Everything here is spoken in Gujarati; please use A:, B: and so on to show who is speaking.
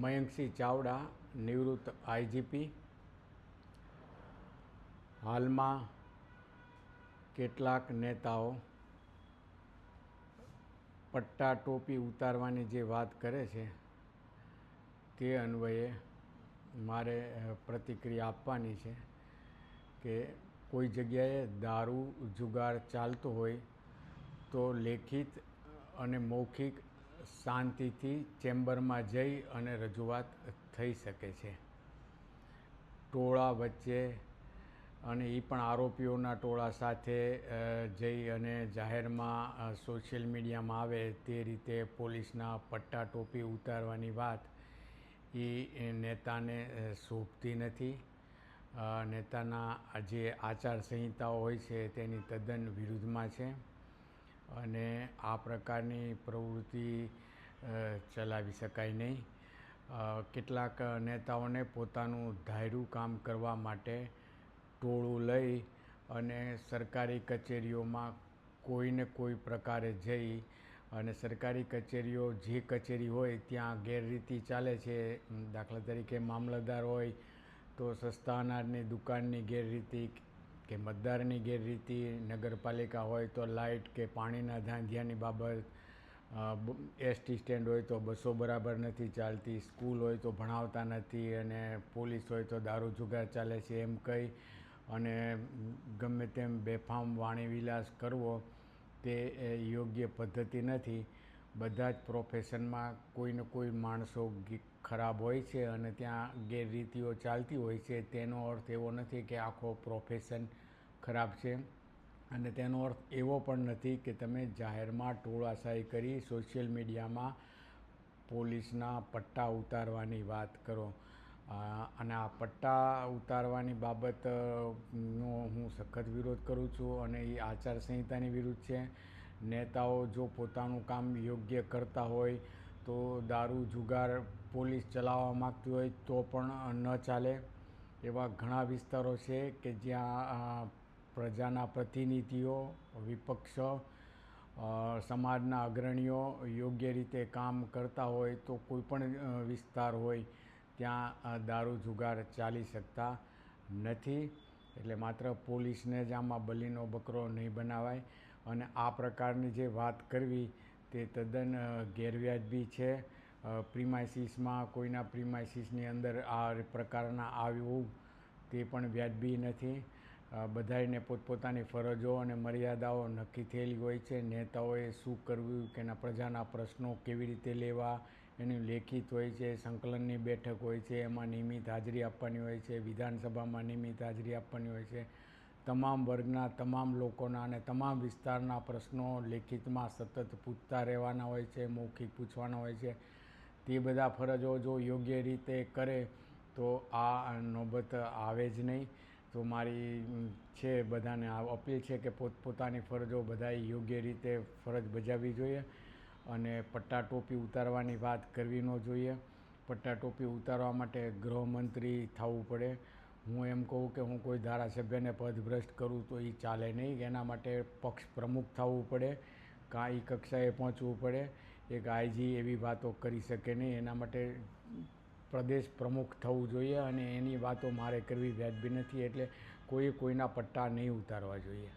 A: મયંકસિંહ ચાવડા, નિવૃત્ત આઈજીપી. હાલમાં કેટલાક નેતાઓ પટ્ટા ટોપી ઉતારવાની જે વાત કરે છે, તે અન્વયે મારે પ્રતિક્રિયા આપવાની છે કે કોઈ જગ્યાએ દારૂ જુગાર ચાલતો હોય તો લેખિત અને મૌખિક શાંતિથી ચેમ્બરમાં જઈ અને રજૂઆત થઈ શકે છે. ટોળા વચ્ચે અને એ પણ આરોપીઓના ટોળા સાથે જઈ અને જાહેરમાં સોશિયલ મીડિયામાં આવે તે રીતે પોલીસના પટ્ટા ટોપી ઉતારવાની વાત એ નેતાને શોભતી નથી. નેતાના જે આચારસંહિતાઓ હોય છે તેની તદ્દન વિરુદ્ધમાં છે. અને આ પ્રકારની પ્રવૃત્તિ ચલાવી શકાય નહીં. કેટલાક નેતાઓને પોતાનું ધાર્યું કામ કરવા માટે ટોળું લઈ અને સરકારી કચેરીઓમાં કોઈને કોઈ પ્રકારે જઈ અને સરકારી કચેરીઓ, જે કચેરી હોય ત્યાં ગેરરીતિ ચાલે છે. દાખલા તરીકે મામલતદાર હોય તો સસ્તા અનાજની દુકાનની ગેરરીતિ કે મતદારની ગેરરીતિ નગરપાલિકા હોય તો લાઇટ કે પાણીના ધાંધિયાની બાબત એસટી સ્ટેન્ડ હોય તો બસો બરાબર નથી ચાલતી, સ્કૂલ હોય તો ભણાવતા નથી અને પોલીસ હોય તો દારૂ જુગાર ચાલે છે એમ કહી અને ગમે તેમ બેફામ વાણીવિલાસ કરવો તે યોગ્ય પદ્ધતિ નથી. બધા જ પ્રોફેશનમાં કોઈને કોઈ માણસો ખરાબ હોય છે અને ત્યાં ગેરરીતિઓ ચાલતી હોય છે, તેનો અર્થ એવો નથી કે આખો પ્રોફેશન ખરાબ છે. અને તેનો અર્થ એવો પણ નથી કે તમે જાહેરમાં ટોળાશાહી કરી સોશિયલ મીડિયામાં પોલીસના પટ્ટા ઉતારવાની વાત કરો. અને આ પટ્ટા ઉતારવાની બાબતનો હું સખત વિરોધ કરું છું અને એ આચારસંહિતાની વિરુદ્ધ છે. નેતાઓ જો પોતાનું કામ યોગ્ય કરતા હોય તો દારૂ, જુગાર પોલીસ ચલાવવા માગતી હોય તો પણ ન ચાલે. એવા ઘણા વિસ્તારો છે કે જ્યાં પ્રજાના પ્રતિનિધિઓ, વિપક્ષ સમાજના અગ્રણીઓ યોગ્ય રીતે કામ કરતા હોય તો કોઈપણ વિસ્તાર હોય ત્યાં દારૂ, જુગાર ચાલી શકતા નથી. એટલે માત્ર પોલીસને જ આમાં બલીનો બકરો નહીં બનાવાય. અને આ પ્રકારની જે વાત કરવી તે તદ્દન ગેરવ્યાજબી છે. પ્રિમાઇસીસમાં, કોઈના પ્રિમાઇસીસની અંદર આ પ્રકારના આવ્યું તે પણ વ્યાજબી નથી. બધાને પોતપોતાની ફરજો અને મર્યાદાઓ નક્કી થયેલી હોય છે. નેતાઓએ શું કરવું કે એના પ્રજાના પ્રશ્નો કેવી રીતે લેવા, એનું લેખિત હોય છે, સંકલનની બેઠક હોય છે, એમાં નિયમિત હાજરી આપવાની હોય છે, વિધાનસભામાં નિયમિત હાજરી આપવાની હોય છે. તમામ વર્ગના, તમામ લોકોના અને તમામ વિસ્તારના પ્રશ્નો લેખિતમાં સતત પૂછતા રહેવાના હોય છે, મૌખિક પૂછવાના હોય છે. તે બધા ફરજો જો યોગ્ય રીતે કરે તો આ નોબત આવે જ નહીં. તો મારી છે બધાને અપીલ છે કે પોતપોતાની ફરજો બધાએ યોગ્ય રીતે ફરજ બજાવવી જોઈએ અને પટ્ટા ટોપી ઉતારવાની વાત કરવી ન જોઈએ. પટ્ટા ટોપી ઉતારવા માટે ગૃહમંત્રી થવું પડે. હું એમ કહું કે હું કોઈ ધારાસભ્યને પદભ્રષ્ટ કરું તો એ ચાલે નહીં. એના માટે પક્ષ પ્રમુખ થવું પડે, કાં એ કક્ષાએ પહોંચવું પડે. એક આઈજી એવી વાતો કરી શકે નહીં. એના માટે પ્રદેશ પ્રમુખ થવું જોઈએ અને એની વાતો મારે કરવી વ્યાજબી નથી. એટલે કોઈ કોઈના પટ્ટા નહીં ઉતારવા જોઈએ.